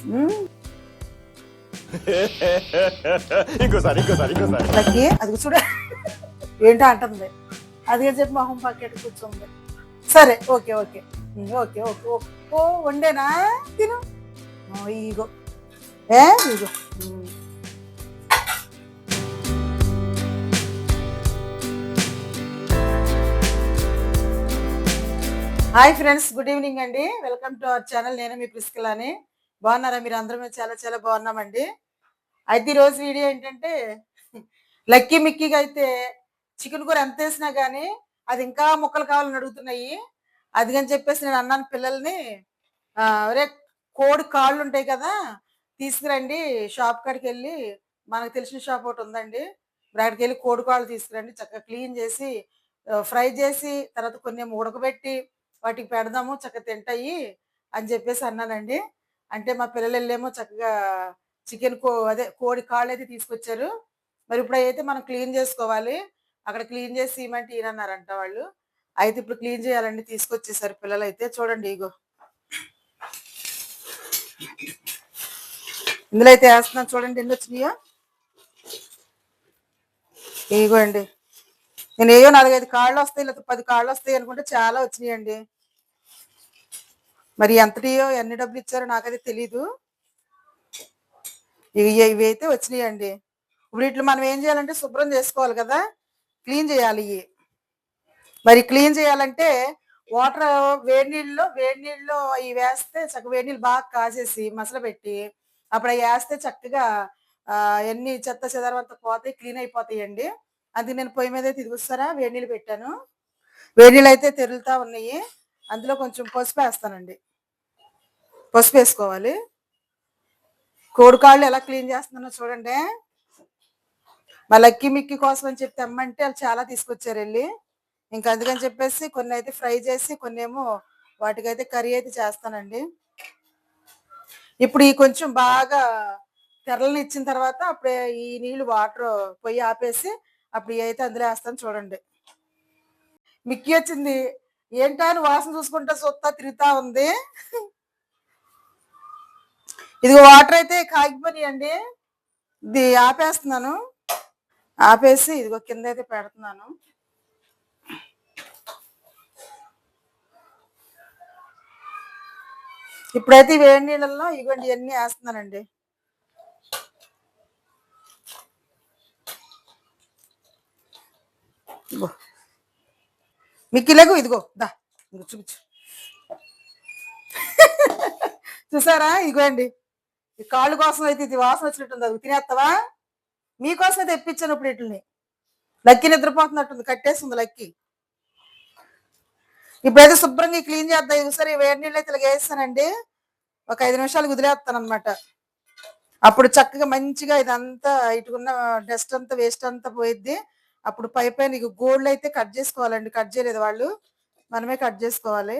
ఇంకోసారి ఇంకోసారి ఇంకోసారి. లక్కీ అది చూడ. ఏంటో అంటుంది. అది చెప్పి మొహం పక్కెట్ కూర్చోండి సరే ఓకే ఓకే. ఓకే ఓకే ఓ వండేనా? తిను. ఈగో ఏ ఈగో హాయ్ ఫ్రెండ్స్ గుడ్ ఈవినింగ్ అండి. Welcome to our channel. నేను మీ ప్రిస్కిలాని బాగున్నారా? మీరు అందరం చాలా చాలా బాగున్నామండి. అయితే ఈరోజు వీడియో ఏంటంటే లక్కీ మిక్కీకి అయితే చికెన్ కూర ఎంత వేసినా కానీ అది ఇంకా ముక్కలు కావాలని అడుగుతున్నాయి. అది అని చెప్పేసి నేను అన్నాను పిల్లల్ని రే కోడి కాళ్ళు ఉంటాయి కదా తీసుకురండి షాప్ కాడికి వెళ్ళి మనకు తెలిసిన షాప్ ఒకటి ఉందండి. అక్కడికి వెళ్ళి కోడి కాళ్ళు తీసుకురండి చక్కగా క్లీన్ చేసి ఫ్రై చేసి తర్వాత కొన్ని ఏమో ఉడకబెట్టి వాటికి పెడదాము చక్కగా తింటాయి అని చెప్పేసి అన్నానండి. అంటే మా పిల్లలు వెళ్ళేమో చక్కగా చికెన్ కో అదే కోడి కాళ్ళు అయితే తీసుకొచ్చారు. మరి ఇప్పుడు అయితే మనం క్లీన్ చేసుకోవాలి. అక్కడ క్లీన్ చేసి ఇవ్వమంటే ఈయనన్నారంట వాళ్ళు. అయితే ఇప్పుడు క్లీన్ చేయాలండి తీసుకొచ్చేసారు పిల్లలు అయితే చూడండి ఇగో. ఇందులో అయితే వేస్తున్నాను చూడండి ఎన్ని వచ్చినాయో ఇగో అండి నేను ఏయో నాలుగైదు కాళ్ళు వస్తాయి లేకపోతే పది కాళ్ళు వస్తాయి అనుకుంటే చాలా వచ్చినాయండి. మరి ఎంతటియో ఎన్ని డబ్బులు ఇచ్చారో నాకైతే తెలీదు. ఇవి ఇవి అయితే వచ్చినాయండి. ఇప్పుడు ఇట్లా మనం ఏం చేయాలంటే శుభ్రం చేసుకోవాలి కదా. క్లీన్ చేయాలి ఇవి. మరి క్లీన్ చేయాలంటే వాటర్ వేడి నీళ్ళలో వేడి నీళ్ళలో ఇవి వేస్తే చక్క వేడి నీళ్ళు బాగా కాసేసి మసలు పెట్టి అప్పుడు అవి వేస్తే చక్కగా ఎన్ని చెత్త చెదారం పోతాయి క్లీన్ అయిపోతాయండి. అందుకే నేను పొయ్యి మీద అయితే ఇదిగొస్తారా వేడి నీళ్ళు పెట్టాను. వేడి నీళ్ళు అయితే తెరులుతా ఉన్నాయి. అందులో కొంచెం పసుపు వేస్తానండి. పసుపు వేసుకోవాలి. కోడికాళ్ళు ఎలా క్లీన్ చేస్తున్నానో చూడండి. మా లక్కీ మిక్కీ కోసం అని చెప్పి తెమ్మంటే వాళ్ళు చాలా తీసుకొచ్చారు వెళ్ళి ఇంకా అందుకని చెప్పేసి కొన్ని అయితే ఫ్రై చేసి కొన్ని ఏమో వాటికైతే కర్రీ అయితే చేస్తానండి. ఇప్పుడు ఈ కొంచెం బాగా తెరలను ఇచ్చిన తర్వాత అప్పుడే ఈ నీళ్ళు వాటర్ పొయ్యి ఆపేసి అప్పుడు ఇవి అయితే అందులో వేస్తాను చూడండి. మిక్కీ వచ్చింది. ఏంటని వాసన చూసుకుంటా సొత్తా తిరుగుతా ఉంది. ఇదిగో వాటర్ అయితే కాగిపోయినాయండి ఇది ఆపేస్తున్నాను. ఆపేసి ఇదిగో కింద అయితే పెడుతున్నాను. ఇప్పుడైతే ఈ వేడి నీళ్ళల్లో ఇగోండి ఇవన్నీ వేస్తున్నానండి. ఇగో. మీకు ఇదిగో దా ఇదిగో చూపించు. చూసారా? ఇదిగోండి. ఈ కాళ్ళు కోసం అయితే ఇది వాసన వచ్చినట్టుంది. అది తినేస్తావా? మీకోసమే తెప్పించాను ఇప్పుడు ఇట్లని లక్కీ నిద్రపోతున్నట్టుంది. కట్టేస్తుంది లక్కీ. ఇప్పుడైతే శుభ్రంగా క్లీన్ చేద్దాం. ఒకసారి వేడి నీళ్ళు అయితే వేస్తానండి. ఒక ఐదు నిమిషాలు వదిలేస్తాను అనమాట అప్పుడు చక్కగా మంచిగా ఇదంతా ఇటుకున్న డస్ట్ అంతా వేస్ట్ అంతా పోయిద్ది. అప్పుడు పై పైన ఇక గోల్డ్ అయితే కట్ చేసుకోవాలండి. కట్ చేయలేదు వాళ్ళు. మనమే కట్ చేసుకోవాలి.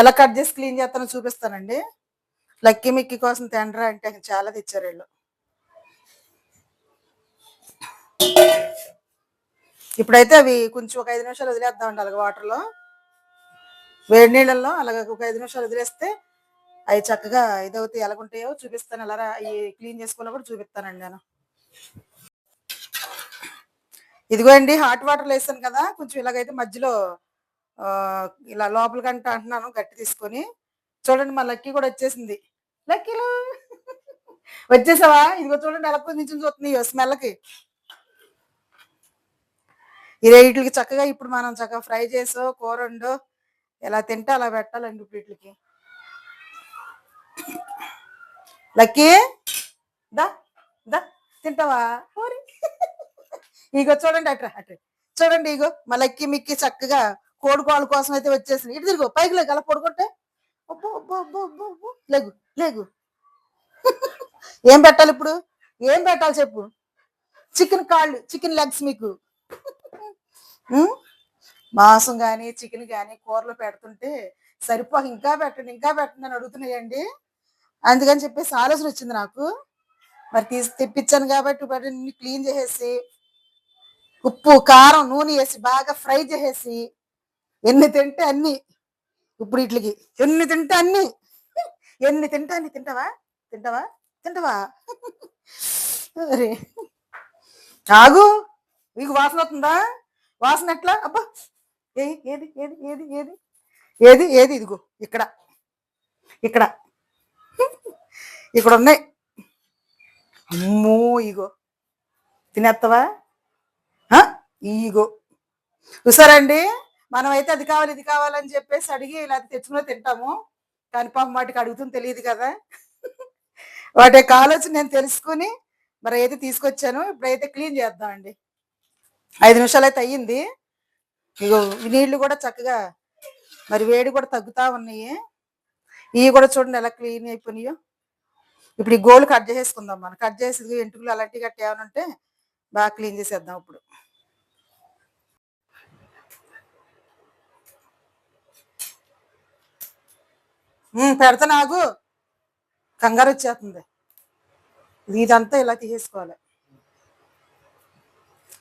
ఎలా కట్ చేసి క్లీన్ చేస్తానో చూపిస్తానండి. లక్కీ మిక్కీ కోసం తినరా అంటే చాలా తెచ్చారు వీళ్ళు. ఇప్పుడైతే అవి కొంచెం ఒక ఐదు నిమిషాలు వదిలేద్దామండి అలాగ వాటర్లో వేడి నీళ్ళల్లో అలాగ ఒక ఐదు నిమిషాలు వదిలేస్తే అవి చక్కగా ఇదవుతాయి. ఎలాగుంటాయో చూపిస్తాను. అలా అవి క్లీన్ చేసుకోవాలో కూడా చూపిస్తానండి నేను. ఇదిగో అండి హాట్ వాటర్ వేసాను కదా కొంచెం ఇలాగైతే మధ్యలో ఇలా లోపలికంట అంటున్నాను గట్టి తీసుకొని. చూడండి మా లక్కీ కూడా వచ్చేసింది. లక్కీలు. వచ్చేసావా? ఇదిగో చూడండి ఎలా నుంచి చూస్తుంది స్మెల్కి ఇదే వీటికి చక్కగా ఇప్పుడు మనం చక్కగా ఫ్రై చేసో కూర వండో ఎలా తింటే అలా పెట్టాలండి ఇప్పుడు వీటికి. లక్కీ దా దా తింటావా? ఓరి. ఇగో చూడండి అట్రా అట్రా చూడండి ఇగో మా లక్కీ మిక్కి చక్కగా కోడుకోళ్ళ కోసం అయితే వచ్చేసింది ఇటు తిరుగు పైకి లేక అలా పొడుకుంటే లేగు లేగు. ఏం పెట్టాలి ఇప్పుడు? ఏం పెట్టాలి చెప్పు? చికెన్ కాళ్ళు చికెన్ లెగ్స్ మీకు. మాంసం కానీ చికెన్ కానీ కూరలు పెడుతుంటే సరిపోక ఇంకా పెట్టండి ఇంకా పెట్టండి అని అడుగుతున్నాయండి. అందుకని చెప్పేసి ఆలోచన వచ్చింది నాకు. మరి తీసి తెప్పించాను కాబట్టి వాటిని క్లీన్ చేసేసి ఉప్పు కారం నూనె వేసి బాగా ఫ్రై చేసేసి ఎన్ని తింటే అన్ని ఇప్పుడు వీటికి ఎన్ని తింటే అన్ని. ఎన్ని తింటా అన్ని తింటావా? తింటావా? తింటావా? అరే. ఆగు మీకు వాసన వస్తుందా? వాసన ఎట్లా? అబ్బా. ఏ ఏది ఏది ఏది ఏది? ఏది ఏది? ఇదిగో ఇక్కడ. ఇక్కడ. ఇక్కడ ఉన్నాయి. అమ్మో ఇగో. తినేస్తావా ఆ? ఇగో. చూసారండి మనం అయితే అది కావాలి ఇది కావాలని చెప్పేసి అడిగి ఇలా తెచ్చుకుని తింటాము. కానీ పాపం వాటికి అడుగుతుంది తెలియదు కదా. వాటి యొక్క ఆలోచన నేను తెలుసుకుని మరి అయితే తీసుకొచ్చాను. ఇప్పుడైతే క్లీన్ చేద్దామండి. ఐదు నిమిషాలు అయితే అయ్యింది. ఇగో నీళ్ళు కూడా చక్కగా మరి వేడి కూడా తగ్గుతా ఉన్నాయి. ఇవి కూడా చూడండి ఎలా క్లీన్ అయిపోయినాయో. ఇప్పుడు ఈ గోల్డ్ కట్ చేసేసుకుందాం మనం. కట్ చేసి ఇదిగో ఎంటుకలు అలాంటివి గట్టి ఏమైనా ఉంటే బాగా క్లీన్ చేసేద్దాం ఇప్పుడు. పెడతా నాకు. కంగారు వచ్చేస్తుంది. ఇది ఇదంతా ఇలా తీసేసుకోవాలి.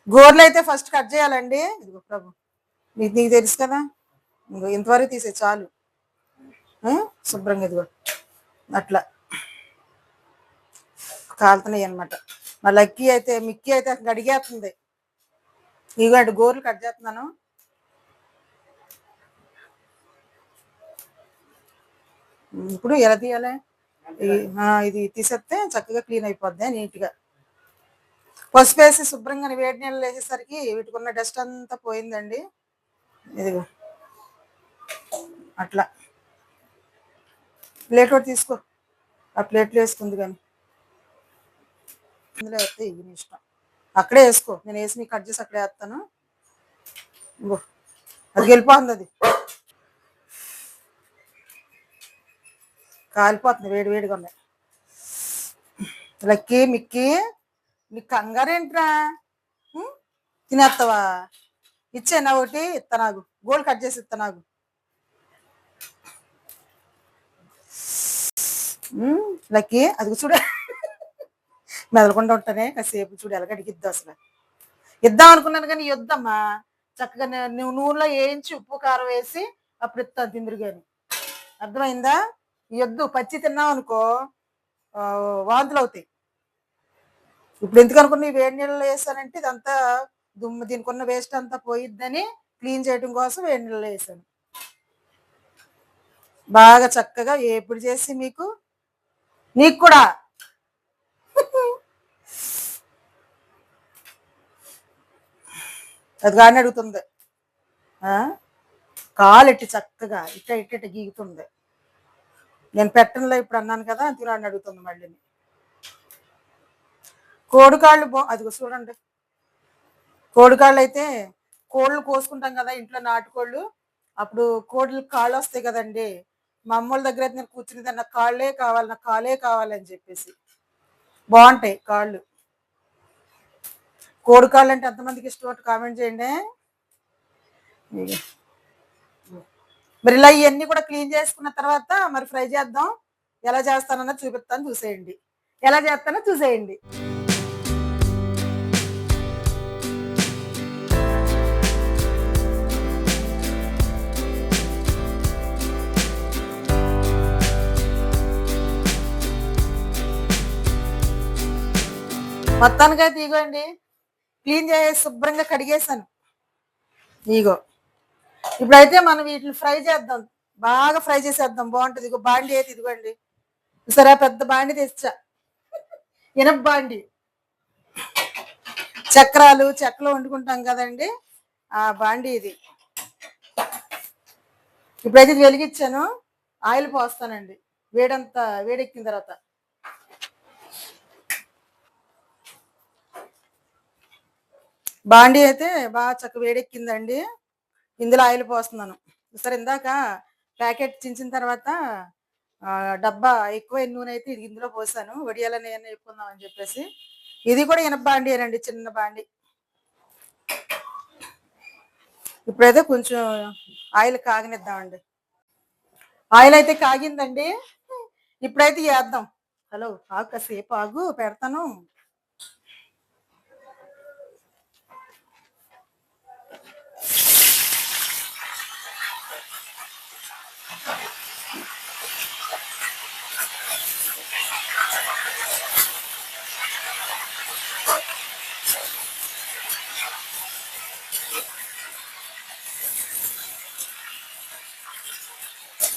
గోర్లు అయితే ఫస్ట్ కట్ చేయాలండి. ఇదిగో ప్రభు నీకు నీకు తెలుసు కదా? ఇంకో ఇంతవరకు తీసే చాలు. శుభ్రంగా ఇదిగో. అట్లా. కాలుతున్నాయి అనమాట మా లక్కీ అయితే మిక్కీ అయితే అసలు అడిగేస్తుంది ఇదిగోండి గోర్లు కట్ చేస్తున్నాను. ఇప్పుడు ఎలా తీయాలి? ఇది తీసేస్తే చక్కగా క్లీన్ అయిపోద్ది నీట్గా. పసుపు వేసి శుభ్రంగా వేడి నీళ్ళు వేసేసరికి వీటికున్న డస్ట్ అంతా పోయిందండి. ఇదిగో. అట్లా. ప్లేట్ ఒకటి తీసుకో. ఆ ప్లేట్లో వేసుకుంది కానీ. ఇందులో వేస్తే ఇది నీ ఇష్టం. అక్కడే వేసుకో. నేను వేసి మీకు కట్ చేసి అక్కడే వేస్తాను. ఇంకో అది వెళ్ళిపోతుంది అది. కాలిపోతుంది వేడి వేడిగా ఉన్నాయి. లక్కీ మిక్కీ నీకు కంగారేంట్రా? తినేస్తావా ఇచ్చేనా ఒకటి? ఇత్తనాగు గోల్డ్ కట్ చేసి ఇత్తనాగు లక్కి లక్కీ అది చూడ. మెదలకుండా ఉంటానే కాసేపు చూడు ఎలా అడిగిద్దు అసలు. ఇద్దాం అనుకున్నాను కానీ ఇద్దమ్మా చక్కగా నువ్వు నూనెలో వేయించి ఉప్పు కారం వేసి అప్పుడు ఇస్తాను తిందురు కానీ అర్థమైందా? ఈ పచ్చి తిన్నాం అనుకో వాంతులు అవుతాయి ఇప్పుడు ఎందుకు అనుకున్నా వేడి నీళ్ళలో వేసానంటే ఇదంతా దుమ్ము దీనికి ఉన్న వేస్ట్ అంతా పోయిద్దని క్లీన్ చేయడం కోసం వేడి నీళ్ళలో వేసాను. బాగా చక్కగా ఎప్పుడు చేసి మీకు నీకు కూడా. అది కానీ అడుగుతుంది. కాలు ఇట్టి చక్కగా ఇట్ట ఇట్ట ఇట్ట గీగుతుంది. నేను పెట్టనులో ఇప్పుడు అన్నాను కదా తిరాన్ని అడుగుతుంది మళ్ళీ. కోడికాళ్ళు బో అది చూడండి. కోడికాళ్ళు అయితే కోళ్ళు కోసుకుంటాం కదా ఇంట్లో నాటుకోళ్ళు. అప్పుడు కోళ్ళు కాళ్ళు వస్తాయి కదండి. మా అమ్మోళ్ళ దగ్గర అయితే నేను కూర్చునేది నాకు కాళ్ళే కావాలి నాకు కాళ్ళే కావాలని చెప్పేసి. బాగుంటాయి కాళ్ళు. కోడి కాళ్ళు అంటే ఎంతమందికి ఇష్టం? కామెంట్ చేయండి. మరి ఇలా ఇవన్నీ కూడా క్లీన్ చేసుకున్న తర్వాత మరి ఫ్రై చేద్దాం. ఎలా చేస్తానన్నది చూపిస్తాను చూసేయండి. ఎలా చేస్తానో చూసేయండి. మొత్తానికైతే ఇగోండి. క్లీన్ చేసి శుభ్రంగా కడిగేసాను ఇగో. ఇప్పుడైతే మనం వీటిని ఫ్రై చేద్దాం. బాగా ఫ్రై చేసేద్దాం. బాగుంటుంది. ఇగో బాండి అయితే ఇదిగోండి. సరే పెద్ద బాండి తెచ్చా. ఇనప బాండి. చక్రాలు చెక్కలు వండుకుంటాం కదండి. ఆ బాండి ఇది. ఇప్పుడైతే ఇది వెలిగించాను. ఆయిల్ పోస్తానండి. వేడంతా వేడెక్కిన తర్వాత. బాండి అయితే బాగా చక్క వేడెక్కిందండి. ఇందులో ఆయిల్ పోస్తున్నాను. సరే ఇందాక ప్యాకెట్ చించిన తర్వాత డబ్బా ఎక్కువ నూనె అయితే ఇందులో పోసాను. వడియాల నేను వేపుకుందాం అని చెప్పేసి. ఇది కూడా ఇనప బాండి అండి చిన్న బాండి. ఇప్పుడైతే కొంచెం ఆయిల్ కాగనిద్దామండి. ఆయిల్ అయితే కాగిందండి. ఇప్పుడైతే వేద్దాం. హలో ఆగు కాసేపు ఆగు పెడతాను.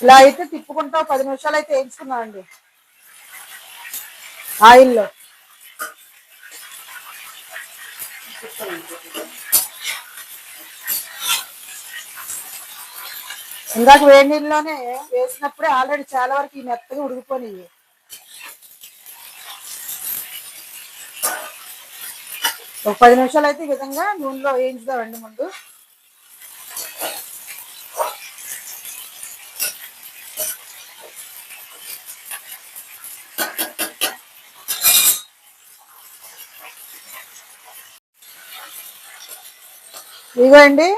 ఇలా అయితే తిప్పుకుంటా పది నిమిషాలు అయితే వేయించుకున్నాం అండి. ఆయిల్లో. ఇందాక వేడి నీళ్ళలోనే వేసినప్పుడే ఆల్రెడీ చాలా వరకు ఈ మెత్తగా ఉడికిపోయినాయి. ఒక పది నిమిషాలు అయితే ఈ విధంగా నూనెలో వేయించుదామండి ముందు. ఇదిగోండి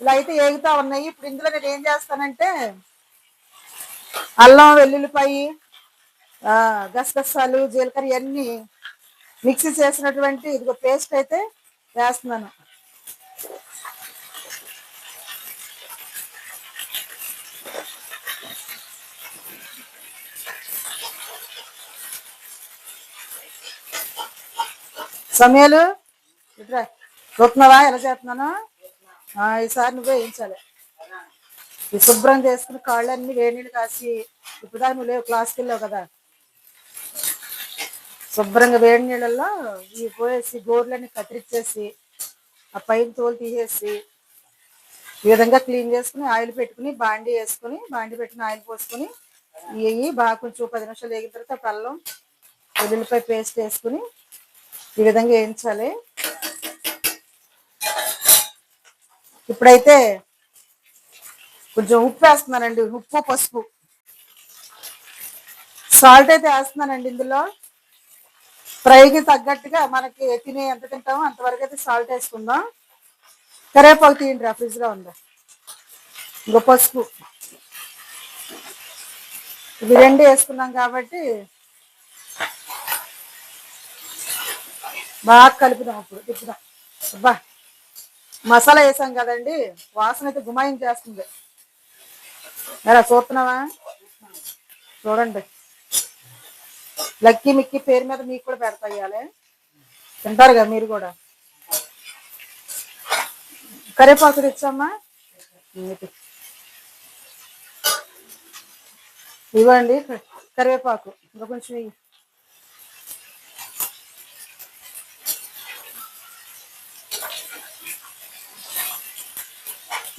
ఇలా అయితే ఏగుతా ఉన్నాయి. ఇప్పుడు ఇందులో నేను ఏం చేస్తానంటే అల్లం వెల్లుల్లిపాయి గసగసాలు జీలకర్ర ఇవన్నీ మిక్సీ చేసినటువంటి ఇదిగో పేస్ట్ అయితే వేస్తున్నాను. సమయాలు ఇట్రా చూస్తున్నావా ఎలా చేస్తున్నాను? ఈసారి నువ్వే వేయించాలి. ఈ శుభ్రం చేసుకుని కాళ్ళన్నీ వేడి నీళ్ళు కాసి ఇప్పుడు నువ్వు లేవు క్లాస్కి వెళ్ళావు కదా. శుభ్రంగా వేడి నీళ్ళల్లో ఇవి పోయేసి గోర్లన్నీ కత్తిరించేసి ఆ పైన తోలు తీసేసి ఈ విధంగా క్లీన్ చేసుకుని ఆయిల్ పెట్టుకుని బాండీ వేసుకుని బాండీ పెట్టిన ఆయిల్ పోసుకుని ఇవి బాగా కొంచెం పది నిమిషాలు వేగిన తర్వాత పల్లం అల్లం వెల్లుల్లిపాయ పేస్ట్ వేసుకుని ఈ విధంగా వేయించాలి. ఇప్పుడైతే కొంచెం ఉప్పు వేస్తున్నానండి ఉప్పు పసుపు. సాల్ట్ అయితే వేస్తున్నానండి ఇందులో. ఫ్రైకి తగ్గట్టుగా మనకి తినే ఎంత తింటామో అంతవరకు అయితే సాల్ట్ వేసుకుందాం. కరేపాకు తీయండి ఆ ఫ్రిడ్జ్లో ఉందా? ఇంకో పసుపు. ఇవి రెండు వేసుకున్నాం కాబట్టి బాగా కలుపుదాం అప్పుడు. తిప్పుదాం. అబ్బా! మసాలా వేసాం కదండి వాసన అయితే గుమాయం చేస్తుంది. ఎలా చూస్తున్నావా? చూడండి. లక్కీ మిక్కీ పేరు మీద మీకు కూడా పెడతా ఇవ్వాలి కదా మీరు కూడా. కరివేపాకు తెచ్చమ్మా. ఇవ్వండి కరివేపాకు. ఇంకా కొంచెం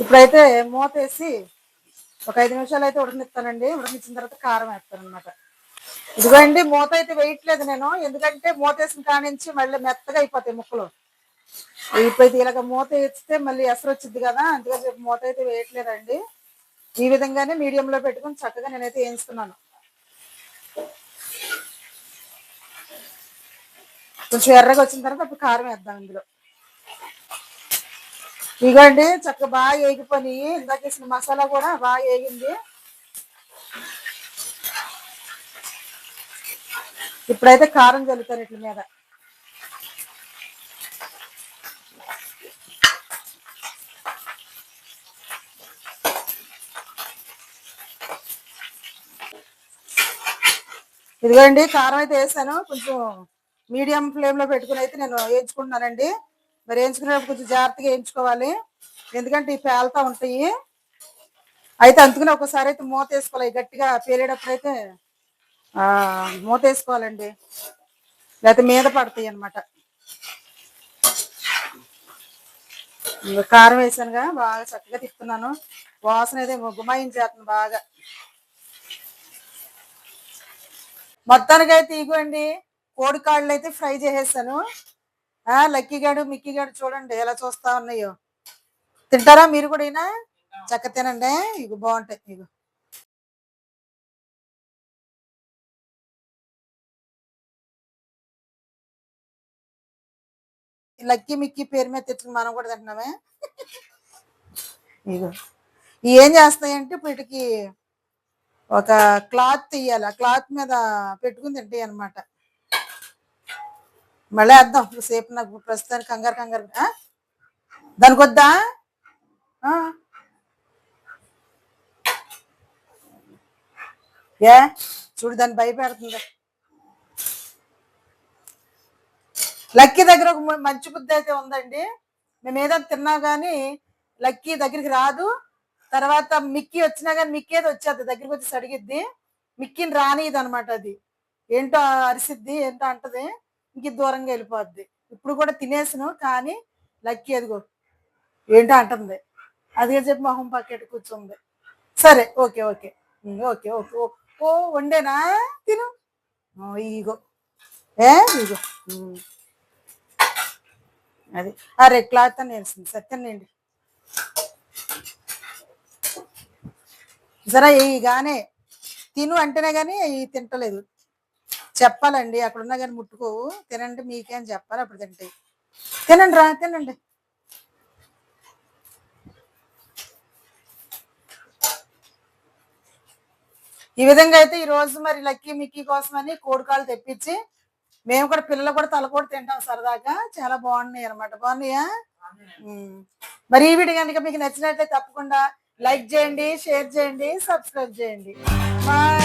ఇప్పుడైతే మూత వేసి ఒక ఐదు నిమిషాలు అయితే ఉడకనిస్తానండి. ఉడకనిచ్చిన తర్వాత కారం వేస్తాను అనమాట ఇదిగోండి మూత అయితే వేయట్లేదు నేను. ఎందుకంటే మూత వేసిన కానించి మళ్ళీ మెత్తగా అయిపోతాయి ముక్కలు. ఇప్పుడైతే ఇలాగ మూత వేస్తే మళ్ళీ ఎసరు వచ్చింది కదా అందుకని చెప్పి మూత అయితే వేయట్లేదండి. ఈ విధంగానే మీడియంలో పెట్టుకుని పెట్టుకొని చక్కగా నేనైతే వేయించుకున్నాను. కొంచెం ఎర్రగా వచ్చిన తర్వాత అప్పుడు కారం వేద్దాం ఇందులో. ఇగోండి చక్కగా బాగా వేగిపోయి ఇందాక వేసిన మసాలా కూడా బాగా వేగింది ఇప్పుడైతే కారం చల్లుతాను ఇట్ల మీద. ఇదిగోండి కారం అయితే వేసాను. కొంచెం మీడియం ఫ్లేమ్లో పెట్టుకుని అయితే నేను వేయించుకుంటున్నానండి. మరి వేయించుకునేటప్పుడు కొంచెం జాగ్రత్తగా వేయించుకోవాలి ఎందుకంటే ఈ పేలుతా ఉంటాయి. అయితే అందుకని ఒకసారి అయితే మూత వేసుకోవాలి. గట్టిగా పేలేటప్పుడు అయితే మూత వేసుకోవాలండి. లేకపోతే మీద పడతాయి అన్నమాట. కారం వేసానుగా బాగా చక్కగా తిప్పుతున్నాను. వాసన అయితే గుమాయించేస్తుంది బాగా. మొత్తానికి అయితే ఇగోండి కోడి కాళ్ళు అయితే ఫ్రై చేసేసాను ఆ లక్కీ గాడు మిక్కీ గాడు చూడండి ఎలా చూస్తా ఉన్నాయో. తింటారా మీరు కూడా ఈయన? చక్క తినండి. ఇగో బాగుంటాయి. ఇగో. లక్కీ మిక్కీ పేరు మీద తెచ్చుకుని మనం కూడా తింటున్నామే. ఇగో. ఇవి ఏం చేస్తాయంటే ఇప్పుడు వీటికి ఒక క్లాత్ తీయాలి. ఆ క్లాత్ మీద పెట్టుకుని తింటాయి అనమాట మళ్ళీ వేద్దాం. సేపు నాకు ప్రస్తుతానికి కంగారు కంగారు. దానికి వద్దా ఏ? చూడు దాన్ని భయపెడుతుంది. లక్కీ దగ్గర ఒక మంచి బుద్ధి అయితే ఉందండి. మేము ఏదైనా తిన్నా కానీ లక్కీ దగ్గరికి రాదు. తర్వాత మిక్కీ వచ్చినా కానీ మిక్కీ ఏదో వచ్చేది. దగ్గరికి వచ్చి అడిగిద్ది. మిక్కీని రానిది అనమాట అది. ఏంటో అరిసిద్ది ఏంటో అంటది. ఇంక దూరంగా వెళ్ళిపోద్ది. ఇప్పుడు కూడా తినేసాను కానీ లక్కీ అదిగో ఏంటో అంటుంది. అదిగా చెప్పి మొహం పక్కెట్టు కూర్చుంది. సరే ఓకే ఓకే. Okay okay. ఓ ఓ వండేనా? తిను. ఓ, ఇగో. ఏ ఇగో. అది ఆ రెడ్ క్లాత్ అని వేసింది. సత్యండి సరే ఇగానే తిను అంటేనే కానీ తింటలేదు. చెప్పాలండి అక్కడ ఉన్నా కానీ ముట్టుకోవు తినండి మీకేం చెప్పాలి అప్పుడు తింటాయి. తినండి రా తినండి. ఈ విధంగా అయితే ఈ రోజు మరి లక్కీ మిక్కీ కోసమని కోడికాలు తెప్పించి మేము కూడా పిల్లలు కూడా తల కూడా తింటాం సరదాగా. చాలా బాగున్నాయి అనమాట బాగున్నాయా. మరి ఈ వీడియో కనుక మీకు నచ్చినట్లయితే తప్పకుండా లైక్ చేయండి షేర్ చేయండి సబ్స్క్రైబ్ చేయండి. బాయ్.